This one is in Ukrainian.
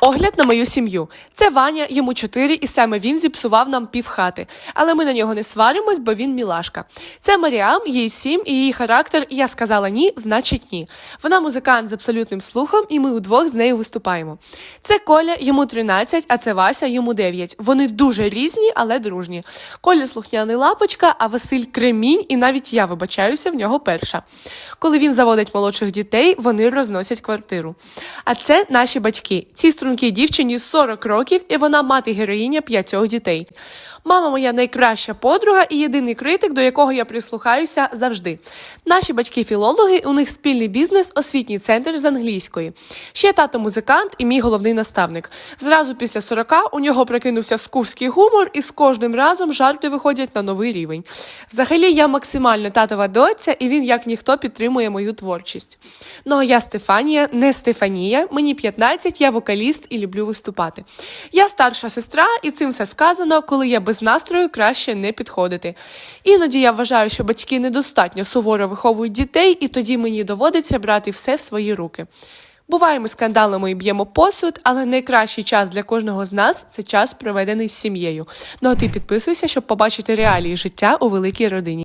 Огляд на мою сім'ю. Це Ваня, йому 4, і саме він зіпсував нам півхати. Але ми на нього не сваримось, бо він мілашка. Це Маріам, їй 7, і її характер Я сказала ні, значить ні. Вона музикант з абсолютним слухом, і ми удвох з нею виступаємо. Це Коля, йому 13, а це Вася, йому 9. Вони дуже різні, але дружні. Коля слухняний лапочка, а Василь кремінь, і навіть я вибачаюся в нього перша. Коли він заводить молодших дітей, вони розносять квартиру. А це наші батьки. Цій стрункій дівчині 40 років, і вона мати героїня п'ятьох дітей. Мама моя найкраща подруга і єдиний критик, до якого я прислухаюся завжди. Наші батьки філологи, у них спільний бізнес, освітній центр з англійської. Ще тато музикант і мій головний наставник. Зразу після 40 у нього прикинувся скуфський гумор, і з кожним разом жарти виходять на новий рівень. Взагалі, я максимально татова доця, і він як ніхто підтримує мою творчість. Ну а я Стефанія, не Стефанія. Мені 15, я вокаліст і люблю виступати. Я старша сестра, і цим все сказано, коли я без настрою краще не підходити. Іноді я вважаю, що батьки недостатньо суворо виховують дітей, і тоді мені доводиться брати все в свої руки. Буває, ми скандалимо і б'ємо посуд, але найкращий час для кожного з нас це час, проведений з сім'єю. Ну а ти підписуйся, щоб побачити реалії життя у великій родині.